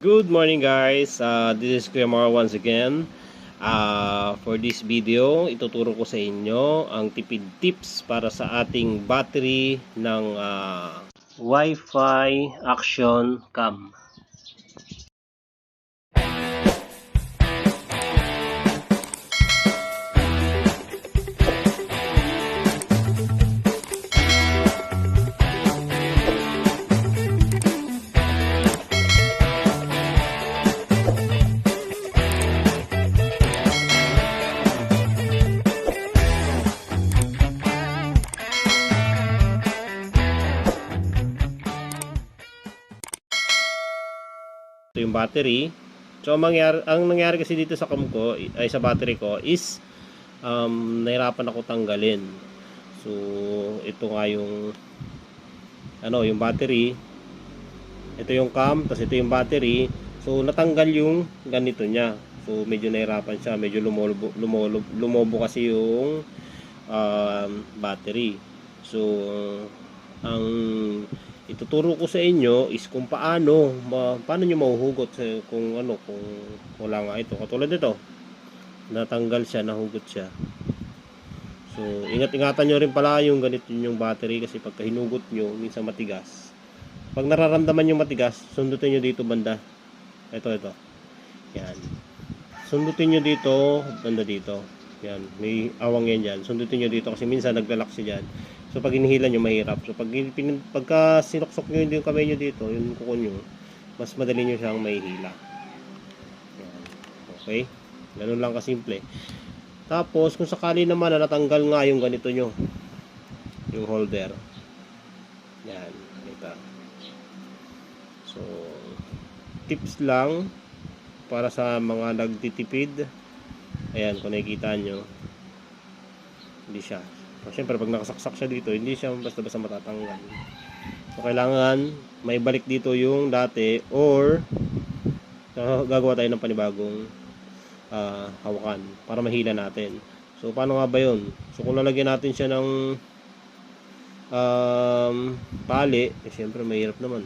Good morning guys, uh, this is Kuya Mar once again. Uh, for this video, ituturo ko sa inyo ang tipid tips para sa ating battery ng uh, Wi-Fi Action Cam. Ito yung battery. So, ang, mangyari, ang nangyari kasi dito sa cam ko, ay sa battery ko, is um, nahirapan ako tanggalin. So, ito nga yung ano, yung battery. Ito yung cam, tapos ito yung battery. So, natanggal yung ganito niya. So, medyo nahirapan siya. Medyo lumolobo, lumolobo, lumobo kasi yung um, battery. So, ang ituturo ko sa inyo is kung paano ma, paano niyo mahuhugot sa, kung ano kung wala nga ito. Katulad nito natanggal siya nahugot siya. So ingat-ingatan nyo rin pala yung ganito yung battery kasi pagka hinugot nyo minsan matigas. Pag nararamdaman yung matigas sundutin nyo dito banda. Ito ito. Yan. Sundutin nyo dito banda dito yan may awang yan dyan sundutin nyo dito kasi minsan naglalak siya dyan So pag inihila nyo mahirap. So pag pin, pagka sinuksok nyo yung kamay nyo dito, yung kuko nyo, mas madali nyo siyang mahihila. Yan. Okay? Ganun lang kasimple. Tapos kung sakali naman na natanggal nga yung ganito nyo, yung holder. Yan. Kita. So, tips lang para sa mga nagtitipid. Ayan, kung nakikita nyo, hindi siya So, syempre, pag nakasaksak siya dito, hindi siya basta-basta matatanggal. So, kailangan may balik dito yung dati or uh, gagawa tayo ng panibagong uh, hawakan para mahila natin. So, paano nga ba yun? So, kung lalagyan natin siya ng um, pali, eh, syempre, mahirap naman.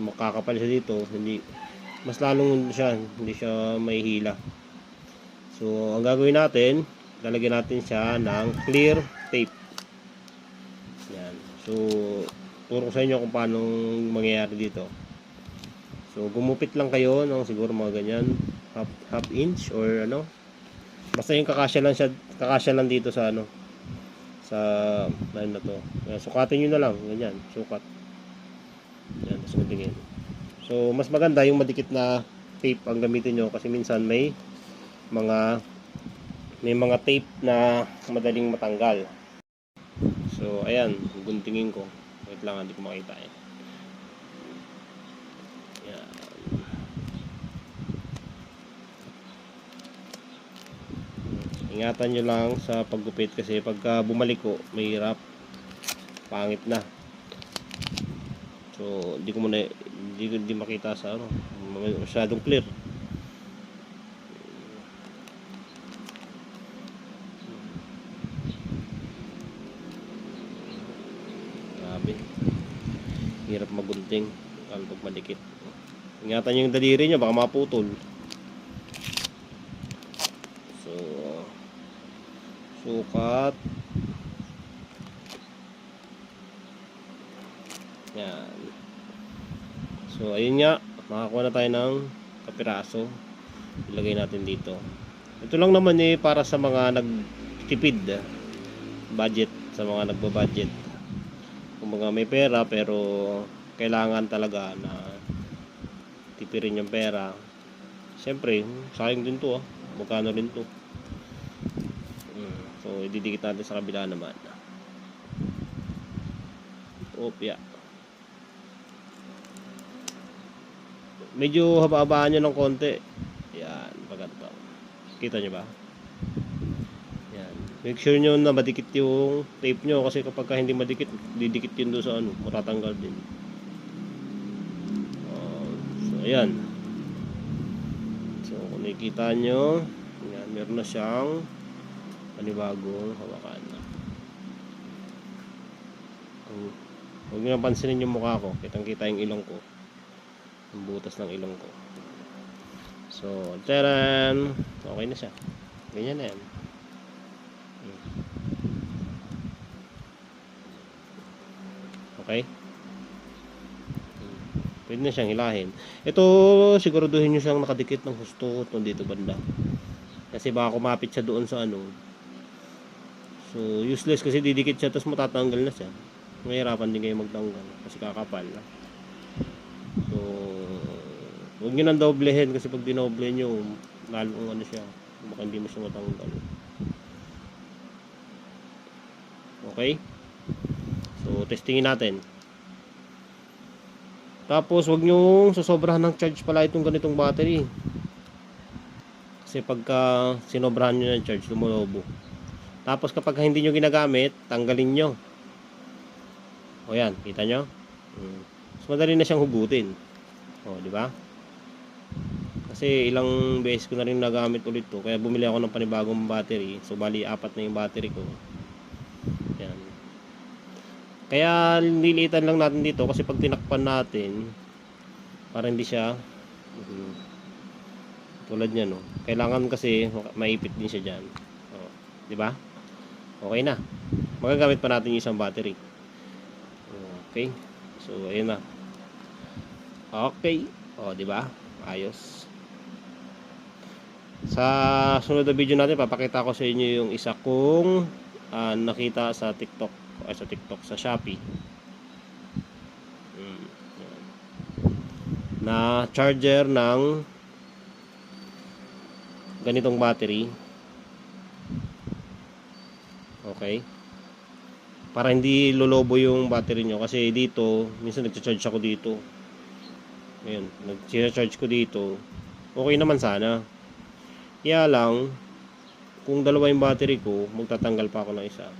Makakapal siya dito, hindi mas lalong siya, hindi siya may hila. So, ang gagawin natin, lalagyan natin siya ng clear tape. Yan. So, turo ko sa inyo kung paano mangyayari dito. So, gumupit lang kayo ng siguro mga ganyan, half, half inch or ano. Basta yung kakasya lang siya, kakasya lang dito sa ano, sa ano na to. Yan, sukatin nyo na lang, ganyan, sukat. Yan, tapos matingin. So, mas maganda yung madikit na tape ang gamitin nyo kasi minsan may mga may mga tape na madaling matanggal. So, ayan, guntingin ko. Wait lang, hindi ko makita eh. Ingatan nyo lang sa paggupit kasi pagka bumalik ko, mahirap. Pangit na. So, hindi ko muna, hindi, hindi makita sa ano, masyadong clear. Magunting. Lalo pag. Ingatan nyo yung daliri nyo, baka maputol. So, sukat. Yan. So, ayun nga. Makakuha na tayo ng kapiraso. Ilagay natin dito. Ito lang naman eh para sa mga nagtipid. Budget. Sa mga nagbabudget kung mga may pera pero kailangan talaga na tipirin yung pera. Siyempre sayang din to ah magkano rin to? Mm, so ididikit natin sa kabila naman. Opya. Medyo haba-habaan nyo ng konti. Yan pagkanta kita nyo ba? Yan. Make sure nyo na madikit yung tape nyo kasi kapag ka hindi madikit, didikit yun doon sa ano, matatanggal din. Ayan. So, kung nakikita nyo, yan, meron na siyang panibagong hawakan. Kung, huwag nyo napansinin yung mukha ko, kitang kita yung ilong ko. Ang butas ng ilong ko. So, taran! Okay na siya. Ganyan na yan. Hmm. Okay? Pwede na siyang hilahin. Ito, siguraduhin nyo siyang nakadikit ng husto itong dito banda. Kasi baka kumapit siya doon sa ano. So, useless kasi didikit siya tapos matatanggal na siya. Mahirapan din kayo magtanggal kasi kakapal. So, huwag nyo nang doblehin kasi pag dinoble nyo, lalong ano siya. Baka hindi mo siya matanggal. Okay? So, testingin natin. Tapos, wag nyo sasobrahan ng charge pala itong ganitong battery. Kasi pagka sinobrahan nyo ng charge, lumulobo. Tapos kapag hindi nyo ginagamit, tanggalin nyo. O yan, kita nyo? Hmm. Mas madali na siyang hugutin. O, di ba? Kasi ilang beses ko na rin nagamit ulit to. Kaya bumili ako ng panibagong battery. So, bali, apat na yung battery ko. Kaya nililitan lang natin dito kasi pag tinakpan natin, para hindi siya mhm, tulad niya no. Kailangan kasi maipit din siya diyan. Oh, 'di ba? Okay na. Magagamit pa natin yung isang battery. Okay. So, ayun na. Okay. Oh, 'di ba? Ayos. Sa sunod na video natin, papakita ko sa inyo yung isa kong ah, nakita sa TikTok ay sa TikTok sa Shopee. Mm, yan. Na charger ng ganitong battery. Okay. Para hindi lolobo yung battery nyo kasi dito, minsan nagcha-charge ako dito. Ayun, nag-charge ko dito. Okay naman sana. Kaya lang, kung dalawa yung battery ko, magtatanggal pa ako ng isa.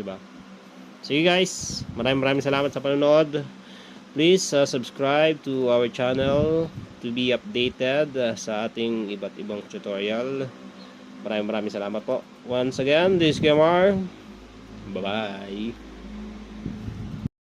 'Di ba? Sige guys, maraming maraming salamat sa panonood. Please uh, subscribe to our channel to be updated uh, sa ating iba't ibang tutorial. Maraming maraming salamat po. Once again, this is Gamar. Bye-bye.